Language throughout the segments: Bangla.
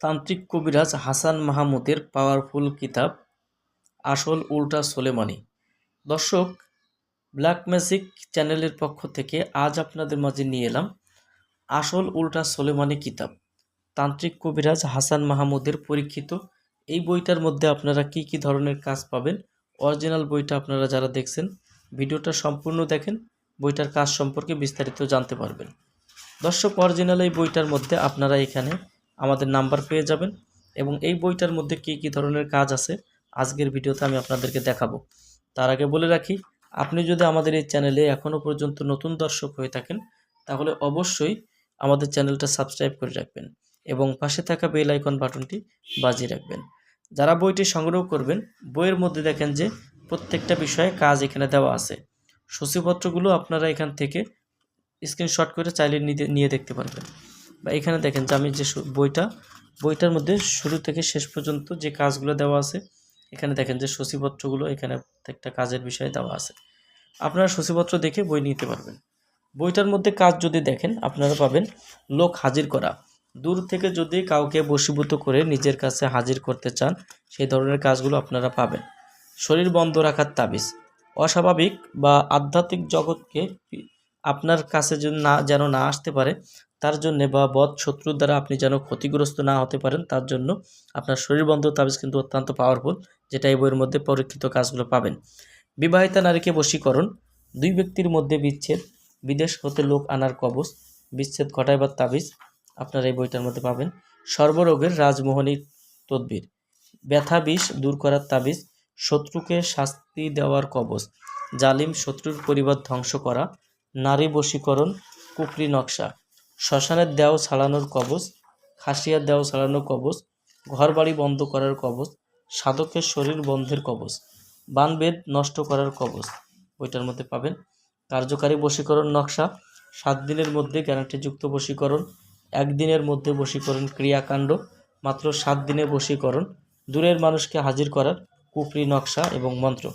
তান্ত্রিক কবিরাজ হাসান মাহমুদের পাওয়ারফুল কিতাব আসল উল্টা সোলেমানি। দর্শক ব্ল্যাক ম্যাজিক চ্যানেলের পক্ষ থেকে আজ আপনাদের মাঝে নিয়ে এলাম আসল উল্টা সোলেমানি কিতাব। তান্ত্রিক কবিরাজ হাসান মাহমুদের পরীক্ষিত। এই বইটার মধ্যে আপনারা কি কি ধরনের কাজ পাবেন? অরিজিনাল বইটা আপনারা যারা দেখছেন, ভিডিওটা সম্পূর্ণ দেখেন, বইটার কাজ সম্পর্কে বিস্তারিত জানতে পারবেন। দর্শক, অরিজিনাল এই বইটার মধ্যে আপনারা এখানে আমাদের নাম্বার পেয়ে যাবেন এবং এই বইটার মধ্যে কি কি ধরনের কাজ আছে আজকের ভিডিওতে আমি আপনাদেরকে দেখাবো। তার আগে বলে রাখি, আপনি যদি আমাদের এই চ্যানেলে এখনও পর্যন্ত নতুন দর্শক হয়ে থাকেন, তাহলে অবশ্যই আমাদের চ্যানেলটা সাবস্ক্রাইব করে রাখবেন এবং পাশে থাকা বেল আইকন বাটনটি বাজিয়ে রাখবেন। যারা বইটি সংগ্রহ করবেন, বইয়ের মধ্যে দেখেন যে প্রত্যেকটা বিষয়ে কাজ এখানে দেওয়া আছে। সূচিপত্রগুলো আপনারা এখান থেকে স্ক্রিনশট করে চাইলে নিয়ে দেখতে পারবেন। বা এখানে দেখেন যে আমি যে বইটা, বইটার মধ্যে শুরু থেকে শেষ পর্যন্ত যে কাজগুলো দেওয়া আছে, এখানে দেখেন যে সূচিপত্রগুলো এখানে প্রত্যেকটা কাজের বিষয়ে দেওয়া আছে। আপনারা সূচিপত্র দেখে বই নিতে পারবেন। বইটার মধ্যে কাজ যদি দেখেন, আপনারা পাবেন লোক হাজির করা। দূর থেকে যদি কাউকে বশীভূত করে নিজের কাছে হাজির করতে চান, সেই ধরনের কাজগুলো আপনারা পাবেন। শরীর বন্ধ রাখার তাবিজ। অস্বাভাবিক বা আধ্যাত্মিক জগৎকে আপনার কাছে যেন না যেন না আসতে পারে তার জন্যে বা বধ শত্রুর দ্বারা আপনি যেন ক্ষতিগ্রস্ত না হতে পারেন, তার জন্য আপনার শরীর বন্ধ তাবিজ কিন্তু অত্যন্ত পাওয়ারফুল যেটা এই বইয়ের মধ্যে পরীক্ষিত কাজগুলো পাবেন। বিবাহিতা নারীকে বশীকরণ, দুই ব্যক্তির মধ্যে বিচ্ছেদ, বিদেশ হতে লোক আনার কবচ, বিচ্ছেদ ঘটাইবার তাবিজ আপনারা এই বইটার মধ্যে পাবেন। সর্বরোগের রাজমোহনী তদ্বির, ব্যথা বিষ দূর করার তাবিজ, শত্রুকে শাস্তি দেওয়ার কবচ, জালিম শত্রুর পরিবার ধ্বংস করা, নারী বশীকরণ, কুকরি নকশা। শ্মশানের দেও ছাড়ানোর কবচ, খাসিয়ার দেও ছাড়ানোর কবচ, ঘরবাড়ি বন্ধ করার কবচ, সাধকের শরীর বন্ধের কবচ, বানবেদ নষ্ট করার কবচ। বইটার মধ্যে পাবেন কার্যকারী বশীকরণ নকশা, সাত দিনের মধ্যে গ্যারান্টিযুক্ত বশীকরণ, একদিনের মধ্যে বশীকরণ ক্রিয়াকাণ্ড, মাত্র সাত দিনে বশীকরণ, দূরের মানুষকে হাজির করার কুফরি নকশা এবং মন্ত্র।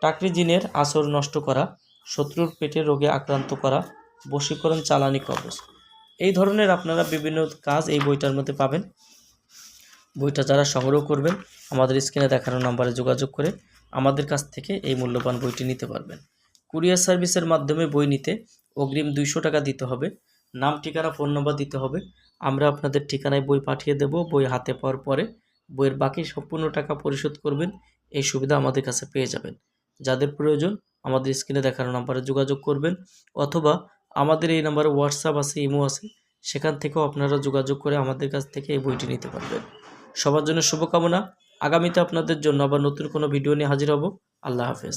টাকরি জিনের আসর নষ্ট করা, শত্রুর পেটে রোগে আক্রান্ত করা, বশীকরণ চালানি কবচ। এই ধরনের আপনারা বিভিন্ন কাজ এই বইটার মধ্যে পাবেন। বইটা যারা সংগ্রহ করবেন, আমাদের স্ক্রিনে দেখানো নাম্বারে যোগাযোগ করে আমাদের কাছ থেকে এই মূল্যবান বইটি নিতে পারবেন। কুরিয়ার সার্ভিসের মাধ্যমে বই নিতে অগ্রিম দুইশো টাকা দিতে হবে। নাম, ঠিকানা, ফোন নম্বর দিতে হবে। আমরা আপনাদের ঠিকানায় বই পাঠিয়ে দেব। বই হাতে পাওয়ার পরে বইয়ের বাকি সম্পূর্ণ টাকা পরিশোধ করবেন। এই সুবিধা আমাদের কাছে পেয়ে যাবেন। যাদের প্রয়োজন, আমাদের স্ক্রিনে দেখানো নাম্বারে যোগাযোগ করবেন অথবা আমাদের এই নাম্বারে হোয়াটসঅ্যাপ আছে ইমো আছে, সেখান থেকেও আপনারা যোগাযোগ করে আমাদের কাছ থেকে এই বইটি নিতে পারবেন। সবার জন্য শুভকামনা। আগামীতে আপনাদের জন্য আবার নতুন কোনো ভিডিও নিয়ে হাজির হব। আল্লাহ হাফেজ।